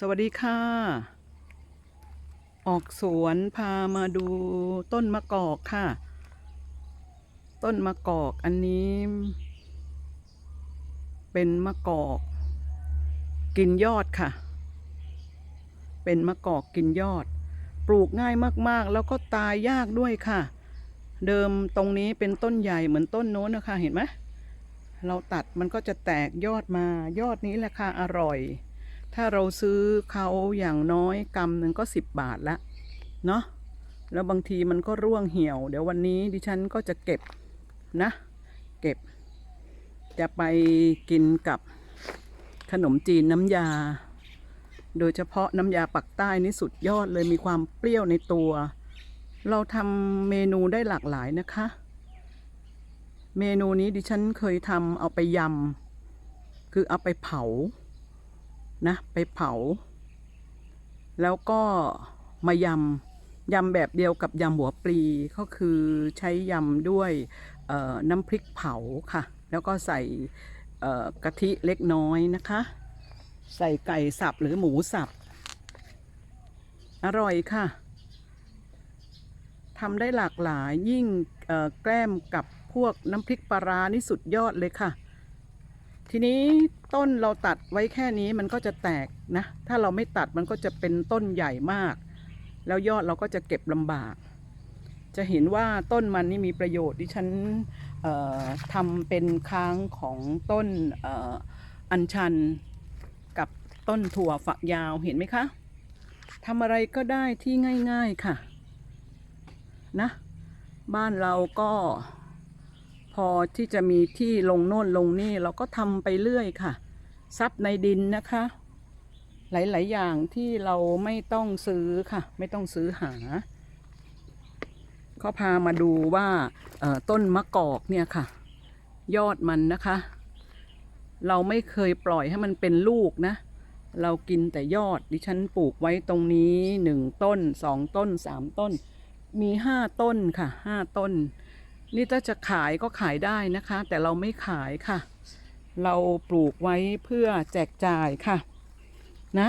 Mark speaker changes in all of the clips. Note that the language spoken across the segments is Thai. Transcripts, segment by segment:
Speaker 1: สวัสดีค่ะ ออกสวนพามาดูต้นมะกอกค่ะ ต้นมะกอกอันนี้ เป็นมะกอก กินยอดค่ะ เป็นมะกอกกินยอด ปลูกง่ายมากๆ แล้วก็ตายยากด้วยค่ะ เดิมตรงนี้เป็นต้นใหญ่เหมือนต้นโน้นนะคะ เห็นไหมเราตัดมันก็จะแตกยอดมายอดนี้แหละค่ะอร่อย ถ้าเราซื้อเขาอย่างน้อยกำหนึ่งก็สิบบาทละเนาะแล้วบางทีมันก็ร่วงเหี่ยว เดี๋ยววันนี้ดิฉันก็จะเก็บนะ เก็บ จะไปกินกับขนมจีนน้ำยา โดยเฉพาะน้ำยาปักใต้นี่สุดยอดเลยมีความเปรี้ยวในตัว เราทำเมนูได้หลากหลายนะคะ เมนูนี้ดิฉันเคยทำเอาไปยำคือเอาไปเผา นะ ไปเผา แล้วก็มายำยำแบบเดียวกับยำหัวปลีก็คือใช้ยำด้วยน้ำพริกเผาค่ะ แล้วก็ใส่กะทิเล็กน้อยนะคะ ใส่ไก่สับหรือหมูสับ อร่อยค่ะทำได้หลากหลายยิ่งแกล้มกับพวกน้ำพริกปลาร้านี่สุดยอดเลยค่ะ ทีนี้ต้นเราตัดไว้แค่นี้มันก็จะแตกนะ ถ้าเราไม่ตัดมันก็จะเป็นต้นใหญ่มาก แล้วยอดเราก็จะเก็บลำบาก จะเห็นว่าต้นมันนี่มีประโยชน์ดิฉันทำเป็นค้างของต้นออัญชันกับต้นถั่วฝักยาวเห็นไหมคะทำอะไรก็ได้ที่ง่าย ๆค่ะ นะ บ้านเราก็ อที่จะมีที่ลงโน่นลงนี่เราก็ทำไปเรื่อยค่ะ ซับในดินนะคะ หลาย ๆ อย่างที่เราไม่ต้องซื้อค่ะ ไม่ต้องซื้อหาก็พามาดูว่าต้นมะกอกเนี่ยค่ะ ยอดมันนะคะ เราไม่เคยปล่อยให้มันเป็นลูกนะ เรากินแต่ยอดดิฉันปลูกไว้ตรงนี้หนึ่งต้นสองต้นสามต้น มีห้าต้นค่ะห้าต้น นี่ถ้าจะขายก็ขายได้นะคะ แต่เราไม่ขายค่ะ เราปลูกไว้เพื่อแจกจ่ายค่ะ นะ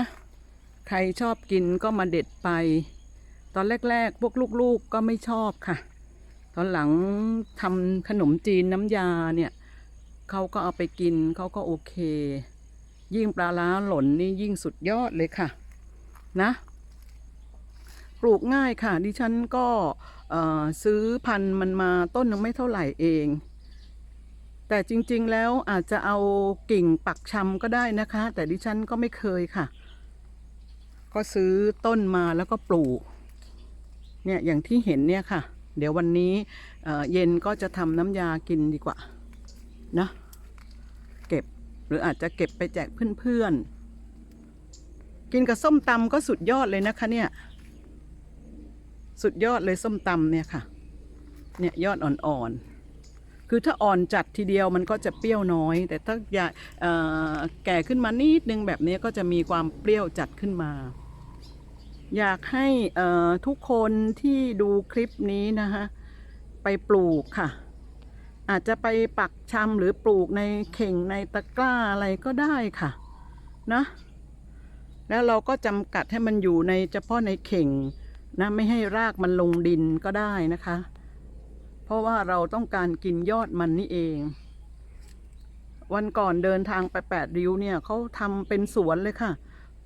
Speaker 1: ใครชอบกินก็มาเด็ดไป ตอนแรก ๆ พวกลูก ๆก็ไม่ชอบค่ะ ตอนหลังทำขนมจีนน้ำยาเนี่ยเขาก็เอาไปกินเขาก็โอเค ยิ่งปลาล้าหล่นนี่ยิ่งสุดยอดเลยค่ะ นะ ปลูกง่ายค่ะ ดิฉันก็ซื้อพันธุ์มันมาต้นนึงไม่เท่าไหร่เอง แต่จริงๆแล้วอาจจะเอากิ่งปักชำก็ได้นะคะ แต่ดิฉันก็ไม่เคยค่ะ ก็ซื้อต้นมาแล้วก็ปลูก เนี่ยอย่างที่เห็นเนี่ยค่ะ เดี๋ยววันนี้เย็นก็จะทำน้ำยากินดีกว่านะเก็บหรืออาจจะเก็บไปแจกเพื่อนๆ กินกับส้มตำก็สุดยอดเลยนะคะเนี่ย สุดยอดเลยส้มตำเนี่ยค่ะ เนี่ยยอดอ่อนๆ คือถ้าอ่อนจัดทีเดียวมันก็จะเปรี้ยวน้อย แต่ถ้าอยากแก่ขึ้นมานิดนึงแบบนี้ก็จะมีความเปรี้ยวจัดขึ้นมา อยากให้ทุกคนที่ดูคลิปนี้นะคะไปปลูกค่ะ อาจจะไปปักชำหรือปลูกในเข่งในตะกร้าอะไรก็ได้ค่ะนะแล้วเราก็จำกัดให้มันอยู่ในเฉพาะในเข่ง นะไม่ให้รากมันลงดินก็ได้นะคะ เพราะว่าเราต้องการกินยอดมันนี่เอง วันก่อนเดินทางไปแปดริ้วเนี่ยเขาทำเป็นสวนเลยค่ะ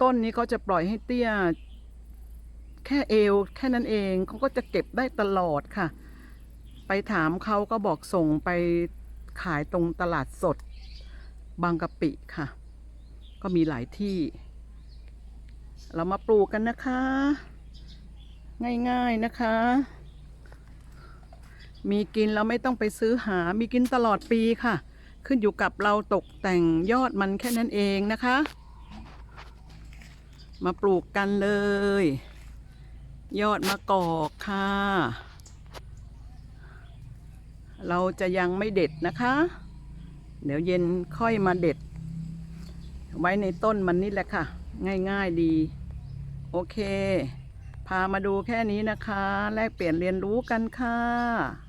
Speaker 1: ต้นนี้เขาจะปล่อยให้เตี้ย แค่เอว แค่นั้นเองเขาก็จะเก็บได้ตลอดค่ะ ไปถามเขาก็บอกส่งไปขายตรงตลาดสด บางกะปิค่ะ ก็มีหลายที่ เรามาปลูกกันนะคะ ง่ายๆนะคะ มีกินเราไม่ต้องไปซื้อหา มีกินตลอดปีค่ะ ขึ้นอยู่กับเราตกแต่งยอดมันแค่นั้นเองนะคะ มาปลูกกันเลย ยอดมะกอกค่ะ เราจะยังไม่เด็ดนะคะ เดี๋ยวเย็นค่อยมาเด็ด ไว้ในต้นมันนี่แหละค่ะ ง่ายๆดี โอเค พามาดูแค่นี้นะคะ แลกเปลี่ยนเรียนรู้กันค่ะ